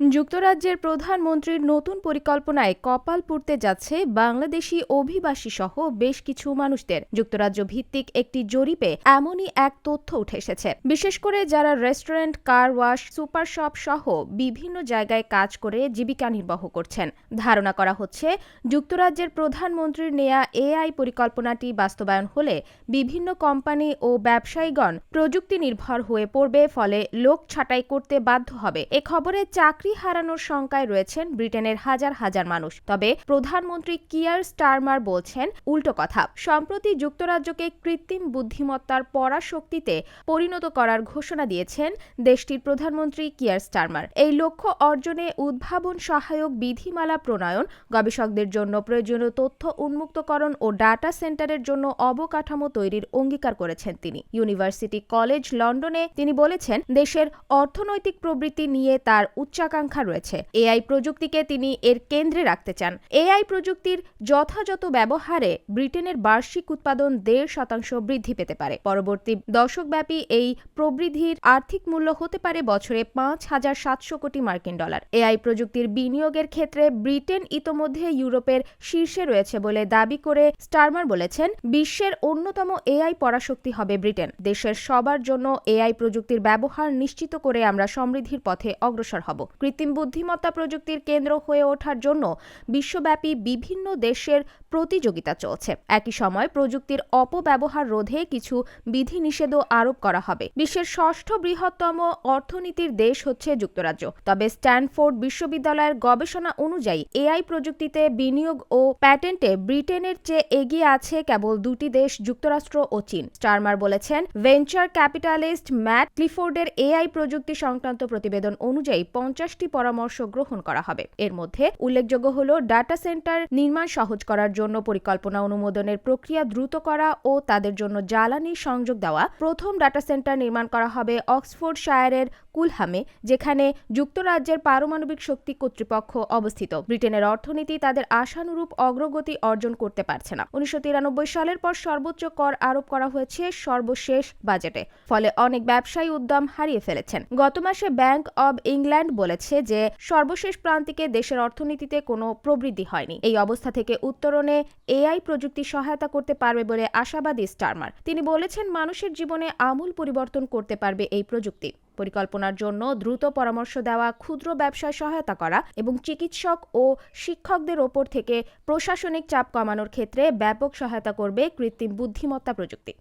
যুক্তরাজ্যের প্রধানমন্ত্রীর নতুন পরিকল্পনায় কপাল পুড়তে যাচ্ছে বাংলাদেশি অভিবাসী সহ বেশ কিছু মানুষদের। যুক্তরাজ্য ভিত্তিক একটি জরিপে এমনই এক তথ্য উঠে এসেছে। বিশেষ করে যারা restaurant, car wash, super shop সহ বিভিন্ন জায়গায় কাজ করে জীবিকা নির্বাহ করছেন। ধারণা করা হচ্ছে, যুক্তরাজ্যের প্রধানমন্ত্রীর নেয়া এআই পরিকল্পনাটি বাস্তবায়ন হলে বিভিন্ন কোম্পানি ও ব্যবসায়ীগণ প্রযুক্তি নির্ভর হয়ে পড়বে, ফলে লোক ছাঁটাই করতে বাধ্য হবে। এ খবরে চাকরি হারানোর শঙ্কায় রয়েছেন ব্রিটেনের হাজার হাজার মানুষ। তবে প্রধানমন্ত্রী কিয়ার স্টারমার বলছেন, উল্টো কথা, সম্প্রতি যুক্তরাজ্যকে কৃত্রিম বুদ্ধিমত্তার পরাশক্তিতে পরিণত করার ঘোষণা দিয়েছেন দেশটির প্রধানমন্ত্রী কিয়ার স্টারমার। এই লক্ষ্য অর্জনে উদ্ভাবন সহায়ক বিধিমালা প্রণয়ন, গবেষকদের জন্য প্রয়োজনীয় তথ্য উন্মুক্তকরণ ও ডাটা সেন্টারের জন্য অবকাঠামো তৈরির অঙ্গীকার করেছেন তিনি। ইউনিভার্সিটি কলেজ লন্ডনে তিনি বলেছেন, দেশের অর্থনৈতিক প্রবৃত্তি নিয়ে তার উচ্চাকাঙ্ক্ষা রয়েছে। এআই প্রযুক্তিকে তিনি এর কেন্দ্রে রাখতে চান। এআই প্রযুক্তির যথাযথ ব্যবহারে ব্রিটেনের বার্ষিক উৎপাদন দেড় শতাংশ বৃদ্ধি পেতে পারে। পরবর্তী দশকব্যাপী এই প্রবৃদ্ধির আর্থিক মূল্য হতে পারে বছরে পাঁচ হাজার সাতশো কোটি মার্কিন ডলার। এআই প্রযুক্তির বিনিয়োগের ক্ষেত্রে ব্রিটেন ইতোমধ্যে ইউরোপের শীর্ষে রয়েছে বলে দাবি করে স্টারমার বলেছেন, বিশ্বের অন্যতম এআই পরাশক্তি হবে ব্রিটেন। দেশের সবার জন্য এআই প্রযুক্তির ব্যবহার নিশ্চিত করে আমরা সমৃদ্ধির পথে অগ্রসর হব। কৃত্রিম বুদ্ধিমত্তা প্রযুক্তির কেন্দ্র হয়ে ওঠার জন্য বিশ্বব্যাপী বিভিন্ন দেশের প্রতিযোগিতা চলছে। একই সময় প্রযুক্তির অপব্যবহার রোধে কিছু বিধিনিষেধও আরোপ করা হবে। বিশ্বের ষষ্ঠ বৃহত্তম অর্থনীতির দেশ হচ্ছে যুক্তরাজ্য। তবে স্ট্যানফোর্ড বিশ্ববিদ্যালয়ের গবেষণা অনুযায়ী এআই প্রযুক্তিতে বিনিয়োগ ও প্যাটেন্টে ব্রিটেনের চেয়ে এগিয়ে আছে কেবল দুটি দেশ, যুক্তরাষ্ট্র ও চীন। স্টারমার বলেছেন, ভেঞ্চার ক্যাপিটালিস্ট ম্যাট ক্লিফোর্ডের এআই প্রযুক্তি সংক্রান্ত প্রতিবেদন অনুযায়ী পঞ্চাশটি পরামর্শ গ্রহণ করা হবে। এর মধ্যে উল্লেখযোগ্য হল ডাটা সেন্টার নির্মাণ সহজ করার জন্য পরিকল্পনা অনুমোদনের প্রক্রিয়া দ্রুত করা ও তাদের জন্য জ্বালানি সংযোগ দেওয়া। প্রথম ডাটা সেন্টার নির্মাণ করা হবে অক্সফোর্ড শায়ারের কুলহামে, যেখানে যুক্তরাজ্যের পারমাণবিক শক্তি কর্তৃপক্ষ অবস্থিত। ব্রিটেনের অর্থনীতি তাদের আশানুরূপ অগ্রগতি অর্জন করতে পারছে না। উনিশশো তিরানব্বই সালের পর সর্বোচ্চ কর আরোপ করা হয়েছে সর্বশেষ বাজেটে, ফলে অনেক ব্যবসায়ী উদ্যম হারিয়ে ফেলেছেন। গত মাসে ব্যাংক অব ইংল্যান্ড বলেছে যে সর্বশেষ প্রান্তিকে দেশের অর্থনীতিতে কোনো প্রবৃদ্ধি হয়নি। এই অবস্থা থেকে উত্তরণে এআই প্রযুক্তি সহায়তা করতে পারবে বলে আশাবাদী স্টারমার। তিনি বলেছেন, মানুষের জীবনে আমূল পরিবর্তন করতে পারবে এই প্রযুক্তি। পরিকল্পনার জন্য দ্রুত পরামর্শ দেওয়া, ক্ষুদ্র ব্যবসায় সহায়তা করা এবং চিকিৎসক ও শিক্ষকদের ওপর থেকে প্রশাসনিক চাপ কমানোর ক্ষেত্রে ব্যাপক সহায়তা করবে কৃত্রিম বুদ্ধিমত্তা প্রযুক্তি।